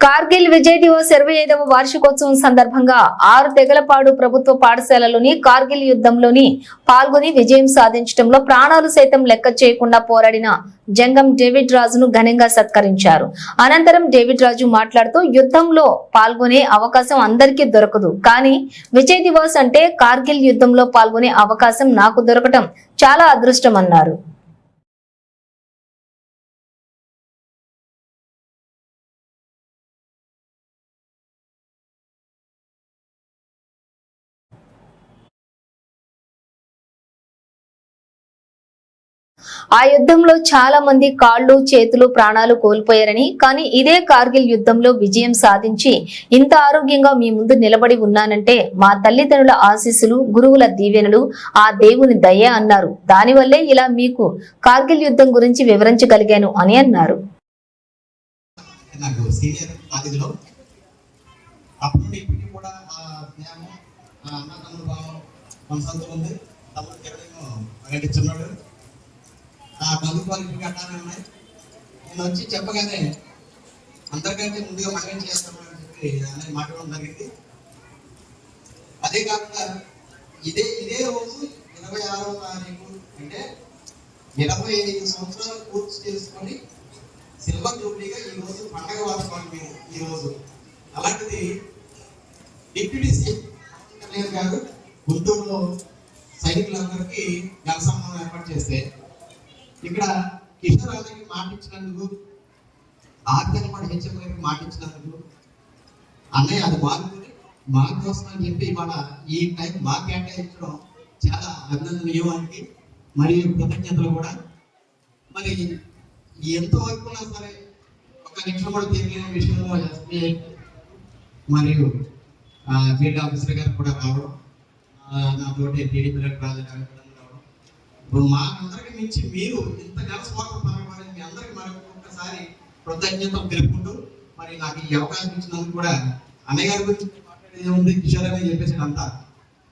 కార్గిల్ విజయ్ దివస్ ఇరవై ఐదవ వార్షికోత్సవం సందర్భంగా ఆరు తెగలపాడు ప్రభుత్వ పాఠశాలలోని కార్గిల్ యుద్ధంలోని పాల్గొని విజయం సాధించడంలో ప్రాణాలు సైతం లెక్క చేయకుండా పోరాడిన జంగం డేవిడ్ రాజును ఘనంగా సత్కరించారు. అనంతరం డేవిడ్ రాజు మాట్లాడుతూ యుద్ధంలో పాల్గొనే అవకాశం అందరికీ దొరకదు. కానీ విజయ్ దివస్ అంటే కార్గిల్ యుద్ధంలో పాల్గొనే అవకాశం నాకు దొరకటం చాలా అదృష్టం అన్నారు. ఆ యుద్ధంలో చాలా మంది కాళ్ళు చేతులు ప్రాణాలు కోల్పోయారని కానీ ఇదే కార్గిల్ యుద్ధంలో విజయం సాధించి ఇంత ఆరోగ్యంగా మీ ముందు నిలబడి ఉన్నానంటే మా తల్లిదండ్రుల ఆశీస్సులు గురువుల దీవెనలు ఆ దేవుని దయ అన్నారు. దానివల్లే ఇలా మీకు కార్గిల్ యుద్ధం గురించి వివరించగలిగాను అని అన్నారు. ఉంది నా కేవలం ప్రకటించున్నాడు ఆ ఉన్నాయి. నేను వచ్చి చెప్పగానే అందరికంటే ముందుగా మనం చేస్తామని చెప్పి అన్నయ్య మాట్లాడడం జరిగింది. అదే కాకుండా ఇదే ఇదే రోజు ఇరవై ఆరవ తారీఖు అంటే ఇరవై ఐదు సంవత్సరాలు పూర్తి చేసుకొని సిల్వర్ జూబ్లీగా ఈ రోజు పండగ వాడుకోవాలి మేము ఈ రోజు. అలాంటిది డిప్యూటీ సీఎం కళ్యాణ్ గారు గుంటూరులో సైనికులందరికీ జనసంబంధం ఏర్పాటు చేస్తే ఇక్కడ కిషోర్ గారికి మాట ఇచ్చినందుకు ఆర్గనపాటి హెచ్ఎం గారికి మాట అన్నయ్య అది మారుతుంది మా కోసం అని చెప్పి ఇవాళ ఈ టైం మా కేటాయించడం చాలా అభినందనీయం ఆయనకి మరియు కృతజ్ఞతలు కూడా. మరి ఎంత వరకు ఉన్నా సరే ఒక నిమిషం కూడా తిరిగిన విషయంలో ఎస్బీఐ మరియు ఫీల్డ్ ఆఫీసర్ గారు కూడా రావడం నాతోటి టీడీపీ రాజు రావడం ఇప్పుడు మాకందరికి మించి మీరు ఇంత జనస్వార్థం మీ అందరికి మరొక ఒక్కసారి కృతజ్ఞతలు తెలుపుకుంటూ మరి నాకు ఈ అవకాశం ఇచ్చినందుకు కూడా అన్నయ్య గారి గురించి మాట్లాడేది ఉంది కిషోర్ అని చెప్పేసి అంతా.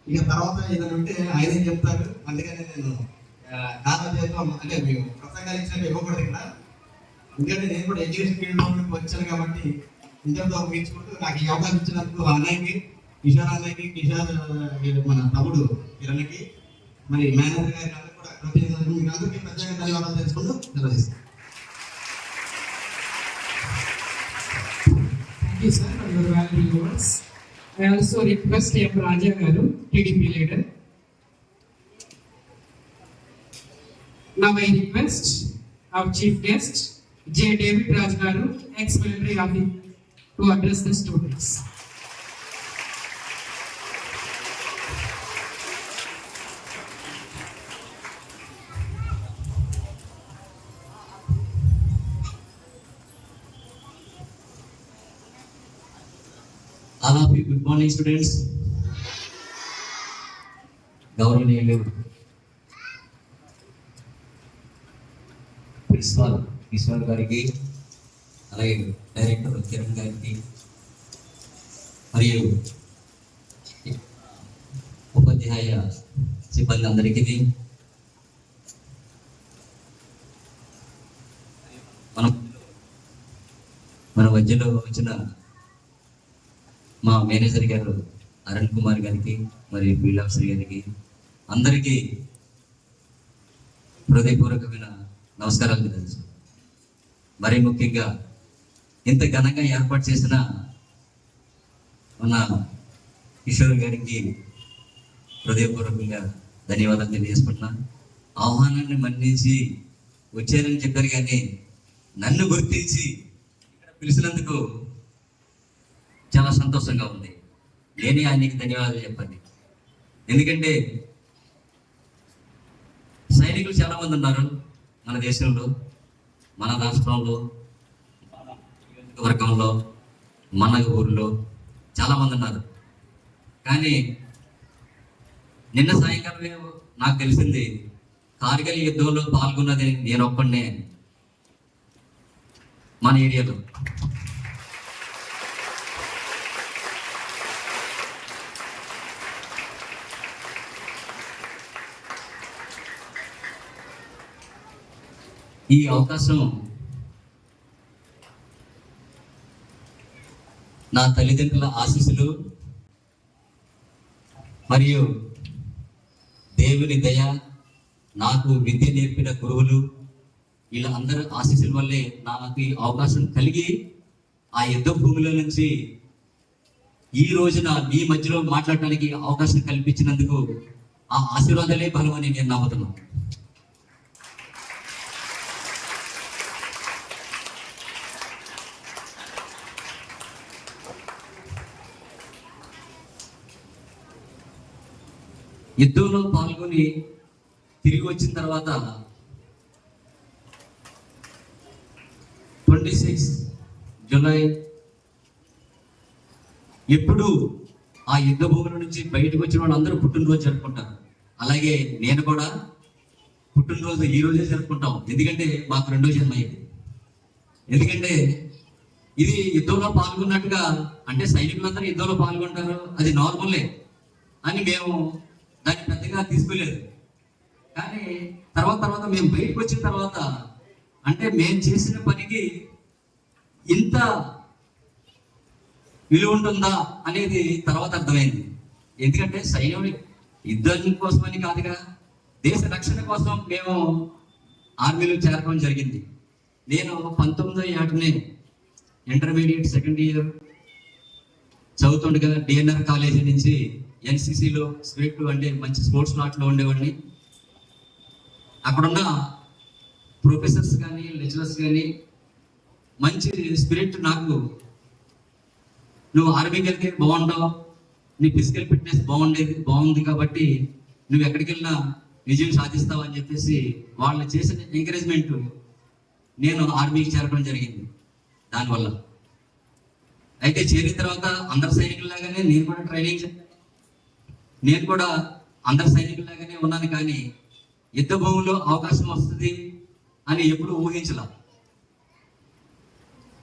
ఇక తర్వాత ఏదైనా ఉంటే ఆయనే చెప్తారు అందుకనే నేను కాదా చేద్దాం అంటే మేము ప్రసంగాలు ఇచ్చినట్టు ఇవ్వకూడదు ఇక్కడ. ఎందుకంటే నేను కూడా ఎడ్యుకేషన్ ఫీల్డ్ నుండి వచ్చాను కాబట్టి ఇంతటితో మీర్చుకుంటూ నాకు ఈ అవకాశం ఇచ్చినందుకు ఆ అన్నయ్యకి కిషోర్ అన్నయ్యకి కిషోర్ మన తమ్ముడు కిరణ్కి మరి మేనేజర్ గారి అందరూ కూడా కృతజ్ఞతలు మీకు అందరికీ ప్రత్యేక ధన్యవాదాలు తెలుసుకుంటూ నిర్వహిస్తాను Thank you, sir, for your valuable words. I also request M. Raja Garu, TDP leader. Now I request our chief guest, J. David Raj Garu, ex-military officer, to address the students. All good morning students morning students. గౌరవనీయులు principal Eshwar గారికి అలాగే director Kiran గారికి మరియు ఉపాధ్యాయ సిబ్బంది అందరికీ మనం మన మధ్యలో వచ్చిన మా మేనేజర్ గారు అరుణ్ కుమార్ గారికి మరియు ఫీల్డ్ ఆఫీసర్ గారికి అందరికీ హృదయపూర్వకమైన నమస్కారాలు తెలుసు. మరీ ముఖ్యంగా ఇంత ఘనంగా ఏర్పాటు చేసిన మన కిషోర్ గారికి హృదయపూర్వకంగా ధన్యవాదాలు తెలియజేసుకుంటున్నా. ఆహ్వానాన్ని మన్నించి వచ్చారని చెప్పారు కానీ నన్ను గుర్తించి ఇక్కడ పిలిచినందుకు చాలా సంతోషంగా ఉంది. నేనే ఆయనకి ధన్యవాదాలు చెప్పండి. ఎందుకంటే సైనికులు చాలామంది ఉన్నారు మన దేశంలో మన రాష్ట్రంలో వర్గంలో మన ఊర్లో చాలామంది ఉన్నారు. కానీ నిన్న సాయంకాలమే నాకు తెలిసింది కార్గిల్ యుద్ధంలో పాల్గొన్నది నేను ఒక్కడినే. మన ఏరియాలో. ఈ అవకాశం నా తల్లిదండ్రుల ఆశీస్సులు మరియు దేవుని దయ నాకు విద్య నేర్పిన గురువులు వీళ్ళ అందరి ఆశీస్సుల వల్లే నాకు ఈ అవకాశం కలిగి ఆ యుద్ధ భూమిలో నుంచి ఈ రోజున మీ మధ్యలో మాట్లాడటానికి అవకాశం కల్పించినందుకు ఆ ఆశీర్వాదాలే బలమని నేను నమ్ముతున్నాను. యుద్ధంలో పాల్గొని తిరిగి వచ్చిన తర్వాత ట్వంటీ సిక్స్ జూలై ఎప్పుడు ఆ యుద్ధ భూముల నుంచి బయటకు వచ్చిన వాళ్ళందరూ పుట్టినరోజు జరుపుకుంటారు. అలాగే నేను కూడా పుట్టినరోజు ఈ రోజే జరుపుకుంటాం. ఎందుకంటే మాకు రెండో జన్మ అయింది ఎందుకంటే ఇది యుద్ధంలో పాల్గొన్నట్టుగా అంటే సైనికులందరూ యుద్ధంలో పాల్గొంటారు. అది నార్మలే. అని మేము దాన్ని పెద్దగా తీసుకోలేదు. కానీ తర్వాత తర్వాత మేము బయటకు వచ్చిన తర్వాత అంటే మేము చేసిన పనికి ఇంత విలువ ఉంటుందా అనేది తర్వాత అర్థమైంది. ఎందుకంటే సైన్యం యుద్ధం కోసమని కాదుగా దేశ రక్షణ కోసం మేము ఆర్మీలో చేరడం జరిగింది. నేను పంతొమ్మిదో ఏటనే ఇంటర్మీడియట్ సెకండ్ ఇయర్ చదువుతుండగా డిఎన్ఆర్ కాలేజీ నుంచి ఎన్సీసీలో స్వీట్ అంటే మంచి స్పోర్ట్స్ నాట్లో ఉండేవాడిని. అక్కడున్న ప్రొఫెసర్స్ కానీ లెక్చరర్స్ కానీ మంచి స్పిరిట్ నాకు. నువ్వు ఆర్మీకి వెళ్తే బాగుంటావు నీ ఫిజికల్ ఫిట్నెస్ బాగుండేది బాగుంది కాబట్టి నువ్వు ఎక్కడికి వెళ్ళినా విజయం సాధిస్తావు అని చెప్పేసి వాళ్ళు చేసిన ఎంకరేజ్మెంట్ నేను ఆర్మీకి చేరడం జరిగింది దానివల్ల. అయితే చేరిన తర్వాత అందరు సైనికుల్లాగానే నేను కూడా ట్రైనింగ్ చే- నేను కూడా అందరి సైనికులాగానే ఉన్నాను కానీ యుద్ధ భూమిలో అవకాశం వస్తుంది అని ఎప్పుడు ఊహించలా.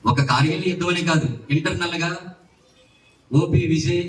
ఒక కార్యాలయ యుద్ధం కాదు ఇంటర్నల్గా ఓపి విజయ్